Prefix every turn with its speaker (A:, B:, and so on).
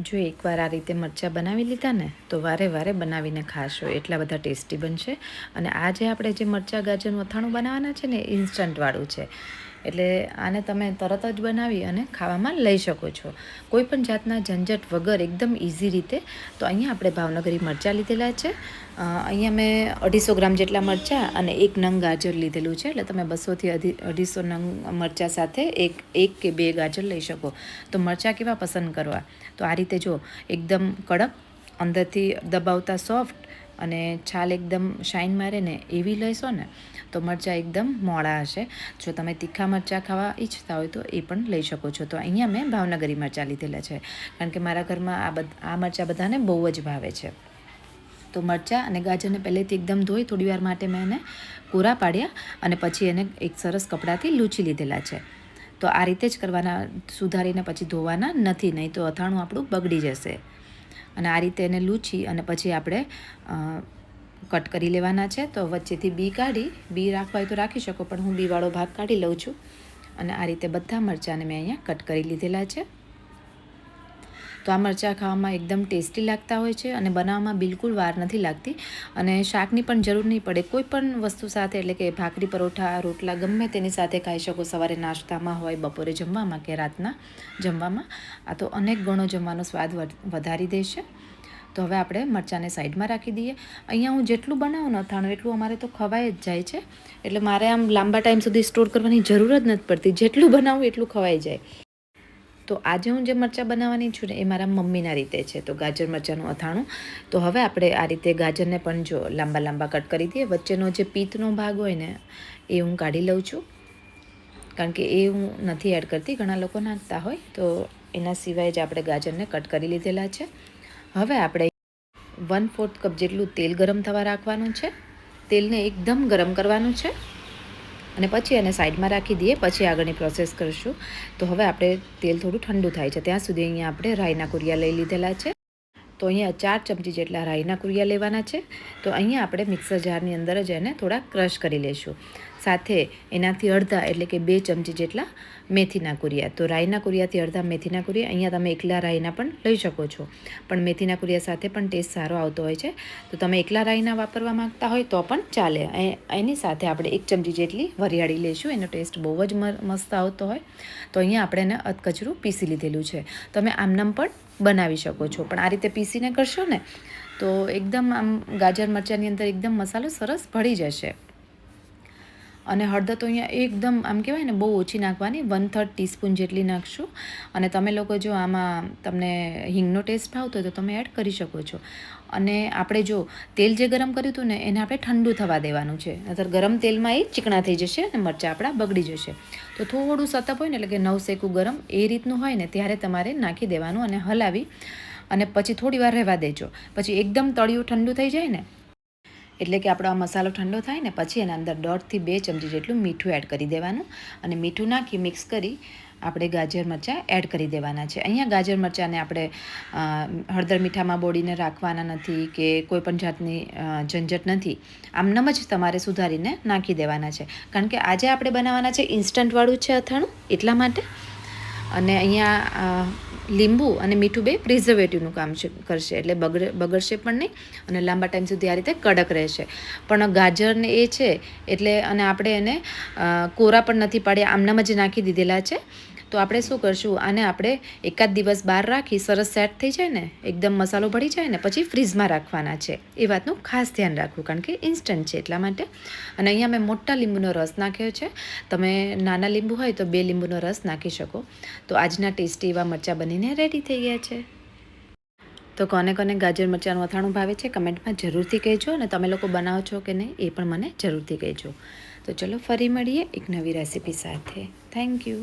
A: જો એકવાર આ રીતે મરચાં બનાવી લીધા ને, તો વારે વારે બનાવીને ખાશો. એટલા બધા ટેસ્ટી બનશે. અને આજે આપણે જે મરચાં, ગાજરનું અથાણું બનાવવાના છે ને ઇન્સ્ટન્ટવાળું છે. એટલે આને તમે તરત જ બનાવી અને ખાવામાં લઈ શકો છો. કોઈ પણ જાતના ઝંઝટ વગર એકદમ ઇઝી રીતે. તો અહીંયા આપણે ભાવનગરી મરચાં લીધેલા છે. અહીંયા મેં અઢીસો ગ્રામ જેટલા મરચાં અને એક નંગ ગાજર લીધેલું છે. એટલે તમે બસોથી અઢી, અઢીસો નંગ મરચાં સાથે એક એક કે બે ગાજર લઈ શકો. તો મરચાં કેવા પસંદ કરવા? તો આ રીતે જો એકદમ કડક, અંદરથી દબાવતા સોફ્ટ અને છાલ એકદમ શાઇન મારે ને એવી લઈશો ને, તો મરચાં એકદમ મોડા હશે. જો તમે તીખા મરચાં ખાવા ઈચ્છતા હોય તો એ પણ લઈ શકો છો. તો અહીંયા મેં ભાવનગરી મરચાં લીધેલા છે. કારણ કે મારા ઘરમાં આ બધ, આ મરચાં બધાને બહુ જ ભાવે છે. તો મરચાં અને ગાજરને પહેલેથી એકદમ ધોઈ થોડી વાર માટે મેં એને કોરા પાડ્યા અને પછી એને એક સરસ કપડાથી લૂછી લીધેલા છે. તો આ રીતે જ કરવાના, સુધારીને પછી ધોવાના નથી, નહીં તો અથાણું આપણું બગડી જશે. અને આ રીતે એને લૂછી અને પછી આપણે કટ કરી લેવાના છે. તો વચ્ચેથી બી કાઢી, બી રાખવા હોય તો રાખી શકો, પણ હું બીવાળો ભાગ કાઢી લઉં છું. અને આ રીતે બધા મરચાંને મેં અહીંયા કટ કરી લીધેલા છે. તો આ મરચાં ખાવામાં એકદમ ટેસ્ટી લાગતા હોય છે અને બનાવવામાં બિલકુલ વાર નથી લાગતી. અને શાકની પણ જરૂર નહીં પડે. કોઈ પણ વસ્તુ સાથે, એટલે કે ભાખરી, પરોઠા, રોટલા, ગમે તેની સાથે ખાઈ શકો. સવારે નાસ્તામાં હોય, બપોરે જમવામાં કે રાતના જમવામાં. આ તો અનેક ગણો જમવાનો સ્વાદ વધ- વધારી દેશે તો હવે આપણે મરચાંને સાઈડમાં રાખી દઈએ. અહીંયા હું જેટલું બનાવું અથાણું એટલું અમારે તો ખવાઈ જ જાય છે. એટલે મારે આમ લાંબા ટાઈમ સુધી સ્ટોર કરવાની જરૂર જ નથી પડતી. જેટલું બનાવું એટલું ખવાઈ જાય. તો આજે હું જે મરચાં બનાવવાની છું ને એ મારા મમ્મીના રીતે છે, તો ગાજર મરચાંનું અથાણું. તો હવે આપણે આ રીતે ગાજરને પણ જો લાંબા લાંબા કટ કરી દઈએ. વચ્ચેનો જે પિત્તનો ભાગ હોય ને, એ હું કાઢી લઉં છું. કારણ કે એ હું નથી એડ કરતી, ઘણા લોકો નાખતા હોય. તો એના સિવાય જ આપણે ગાજરને કટ કરી લીધેલા છે. હવે આપણે વન ફોર્થ કપ જેટલું તેલ ગરમ થવા રાખવાનું છે. તેલને એકદમ ગરમ કરવાનું છે. અને પછી એને સાઈડમાં રાખી દઈએ, પછી આગળની પ્રોસેસ કરીશું. તો હવે આપણે તેલ થોડું ઠંડુ થાય છે. ત્યાં સુધી અહીંયા આપણે રાઈના કુરિયા લઈ લીધેલા છે. તો અહીંયા ચાર ચમચી જેટલા રાઈના કુરિયા લેવાના છે. તો અહીંયા આપણે મિક્સર જારની અંદર જ એને થોડા ક્રશ કરી લઈશું. સાથે એનાથી અડધા એટલે કે બે ચમચી જેટલા મેથીના કુરિયા. તો રાઈના કુરિયાથી અડધા મેથીના કુરિયા અહીંયા તમે એકલા રાઈના પણ લઈ શકો છો. પણ મેથીના કુરિયા સાથે પણ ટેસ્ટ સારો આવતો હોય છે. તો તમે એકલા રાઈના વાપરવા માંગતા હોય તો પણ ચાલે. એની સાથે આપણે એક ચમચી જેટલી વરિયાળી લઈશું. એનો ટેસ્ટ બહુ જ મસ્ત આવતો હોય. તો અહીંયા આપણે એને અધકચરું પીસી લીધેલું છે. તમે આમનામ પણ બનાવી શકો છો. પણ આ રીતે પીસીને કરશો ને, તો એકદમ આમ ગાજર મરચાંની અંદર એકદમ મસાલો સરસ ભળી જશે. અને હળદર તો અહીંયા એકદમ, આમ કહેવાય ને, બહુ ઓછી નાખવાની વન થર્ડ ટીસ્પૂન જેટલી નાખશું. અને તમે લોકો જો આમાં તમને હિંગનો ટેસ્ટ ભાવતો હોય તો તમે એડ કરી શકો છો. અને આપણે જો તેલ જે ગરમ કર્યું હતું ને, એને આપણે ઠંડુ થવા દેવાનું છે. નતર ગરમ તેલમાં એ ચીકણા થઈ જશે અને મરચાં આપણા બગડી જશે. તો થોડું સતપ હોય ને, એટલે કે નવ શેકું ગરમ, એ રીતનું હોય ને, ત્યારે તમારે નાખી દેવાનું અને હલાવી. અને પછી થોડી વાર રહેવા દેજો. પછી એકદમ તળિયું ઠંડુ થઈ જાય ને એટલે કે આપણો આ મસાલો ઠંડો થાય ને પછી એના અંદર દોઢથી બે ચમચી જેટલું મીઠું એડ કરી દેવાનું. અને મીઠું નાખી, મિક્સ કરી આપણે ગાજર મરચાં એડ કરી દેવાના છે. અહીંયા ગાજર મરચાંને આપણે હળદર મીઠામાં બોળીને રાખવાના નથી કે કોઈ પણ જાતની ઝંઝટ નથી. આમનામ જ તમારે સુધારીને નાખી દેવાના છે. કારણ કે આજે આપણે બનાવવાના છે ઇન્સ્ટન્ટવાળું છે અથાણું એટલા માટે. અને અહીંયા લીંબુ અને મીઠું બે પ્રિઝર્વેટિવનું કામ કરશે. એટલે બગડ, બગડશે પણ નહીં અને લાંબા ટાઈમ સુધી આ રીતે કડક રહેશે. પણ ગાજરને એ છે, એટલે અને આપણે એને કોરા પણ નથી પાડ્યા. આમનામાં જ નાખી દીધેલા છે. તો આપણે શું કરશું? આને આપણે એકાદ દિવસ બહાર રાખી સરસ સેટ થઈ જાય ને, એકદમ મસાલો ભળી જાય ને, પછી ફ્રીઝમાં રાખવાના છે. એ વાતનું ખાસ ધ્યાન રાખવું, કારણ કે ઇન્સ્ટન્ટ છે એટલા માટે. અને અહીંયા મેં મોટા લીંબુનો રસ નાખ્યો છે. તમે નાના લીંબુ હોય તો બે લીંબુનો રસ નાખી શકો. તો આજના ટેસ્ટી એવા મરચાં બનીને રેડી થઈ ગયા છે. તો કોને કોને ગાજર મરચાંનું અથાણું ભાવે છે, કમેન્ટમાં જરૂરથી કહેજો અને તમે લોકો બનાવો છો કે નહીં, એ પણ મને જરૂરથી કહેજો. તો ચલો ફરી મળીએ એક નવી રેસીપી સાથે. Thank you